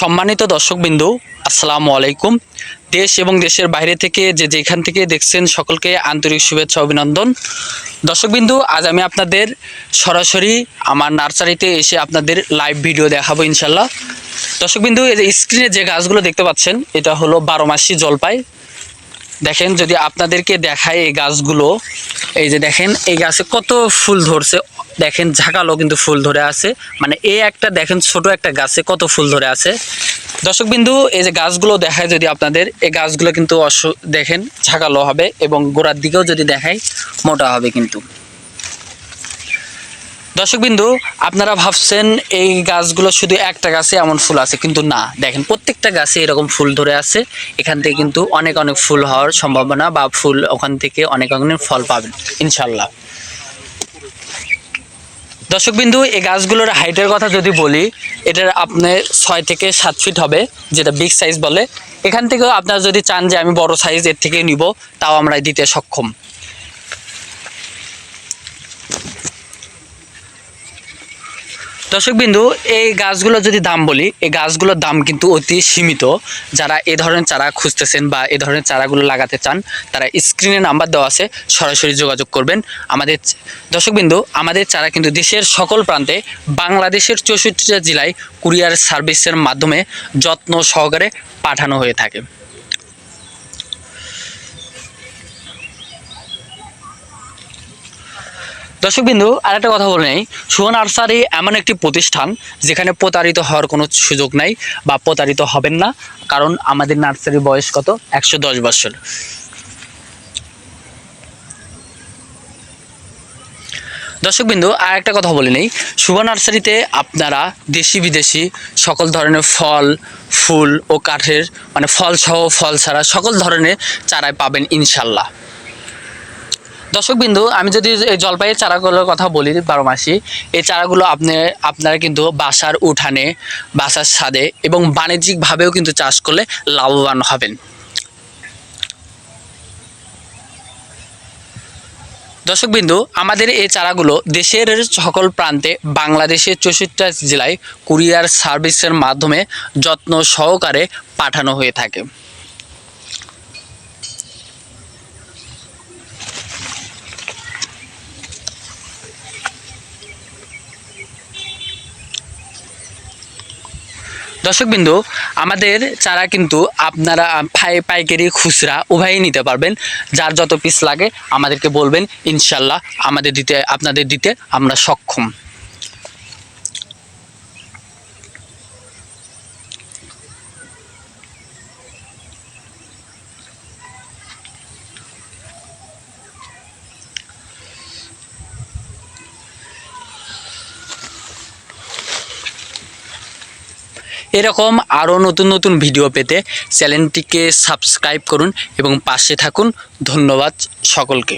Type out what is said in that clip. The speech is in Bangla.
সম্মানিত দর্শকবিন্দু, আসসালামু আলাইকুম। দেশ এবং দেশের বাইরে থেকে যে যেখান থেকে দেখছেন সকলকে আন্তরিক শুভেচ্ছা, অভিনন্দন। দর্শকবিন্দু, আজ আমি আপনাদের সরাসরি আমার নার্সারিতে এসে আপনাদের লাইভ ভিডিও দেখাবো ইনশাল্লাহ দর্শকবিন্দু, এই যে স্ক্রিনে যে গাছগুলো দেখতে পাচ্ছেন, এটা হলো বারো মাসি জলপাই। দেখেন যদি আপনাদেরকে দেখায় এই গাছগুলো, এই যে দেখেন, এই গাছে কত ফুল ধরছে। দেখেন, ঝাঁকালো কিন্তু ফুল ধরে আছে। মানে এ একটা, দেখেন, ছোট একটা গাছে কত ফুল ধরে আছে। দর্শক বিন্দু, এই যে গাছগুলো দেখায় যদি আপনাদের, এই গাছগুলো কিন্তু দেখেন, ঝাঁকালো হবে এবং গোড়ার দিকেও যদি দেখায়, মোটা হবে কিন্তু। দর্শকবিন্দু, আপনারা ভাবছেন এই গাছগুলো শুধু একটা গাছে এমন ফুল আছে, কিন্তু না। দেখেন, প্রত্যেকটা গাছে এরকম ফুল ধরে আছে। এখান থেকে কিন্তু অনেক অনেক ফুল হওয়ার সম্ভাবনা বা ফুল ওখান থেকে অনেক অনেক ফল পাবেন ইনশাল্লাহ দর্শকবিন্দু, এই গাছগুলোর হাইটের কথা যদি বলি, এটার আপনার ছয় থেকে সাত ফিট হবে, যেটা বিগ সাইজ বলে। এখান থেকেও আপনারা যদি চান যে আমি বড় সাইজ এর থেকে নিব, তাও আমরা দিতে সক্ষম। দর্শকবিন্দু, এই গাছগুলো যদি দাম বলি, এই গাছগুলোর দাম কিন্তু অতি সীমিত। যারা এ ধরনের চারা খুঁজতেছেন বা এ ধরনের চারাগুলো লাগাতে চান, তারা স্ক্রিনে নাম্বার দেওয়া আছে, সরাসরি যোগাযোগ করবেন। আমাদের দর্শকবিন্দু, আমাদের চারা কিন্তু দেশের সকল প্রান্তে, বাংলাদেশের চৌষট্টিটা জেলায় কুরিয়ার সার্ভিসের মাধ্যমে যত্ন সহকারে পাঠানো হয়ে থাকে। দর্শকবিন্দু আর একটা কথা বলে নেই। শুভ নার্সারি এমন একটি প্রতিষ্ঠান যেখানে প্রতারিত হওয়ার কোনো সুযোগ নাই বা প্রতারিত হবেন না, কারণ আমাদের নার্সারি বয়স কত? একশো দশ বছর। দর্শকবিন্দু আর একটা কথা বলে নেই। শুভ নার্সারিতে আপনারা দেশি বিদেশি সকল ধরনের ফল, ফুল ও কাঠের মানে ফল সহ ফল ছাড়া সকল ধরনের চারাই পাবেন ইনশাল্লাহ। দর্শকবিন্দু, আমি যদি এই জলপাইয়ের চারাগুলোর কথা বলি বারো মাসি এই চারাগুলো আপনি, আপনারা কিন্তু বাসার উঠানে, বাসার ছাদে এবং বাণিজ্যিকভাবেও কিন্তু চাষ করলে লাভবান হবেন। দর্শকবিন্দু, আমাদের এই চারাগুলো দেশের সকল প্রান্তে বাংলাদেশের চৌষট্টি জেলায় কুরিয়ার সার্ভিসের মাধ্যমে যত্ন সহকারে পাঠানো হয়ে থাকে। দর্শকবিন্দু, আমাদের চারা কিন্তু আপনারা পাই পাইকারি খুচরা উভয়ই নিতে পারবেন। যার যত পিস লাগে আমাদেরকে বলবেন, ইনশাল্লাহ আমাদের দিতে আপনাদের দিতে আমরা সক্ষম। এরকম আরও নতুন নতুন ভিডিও পেতে চ্যানেলটিকে সাবস্ক্রাইব করুন এবং পাশে থাকুন। ধন্যবাদ সকলকে।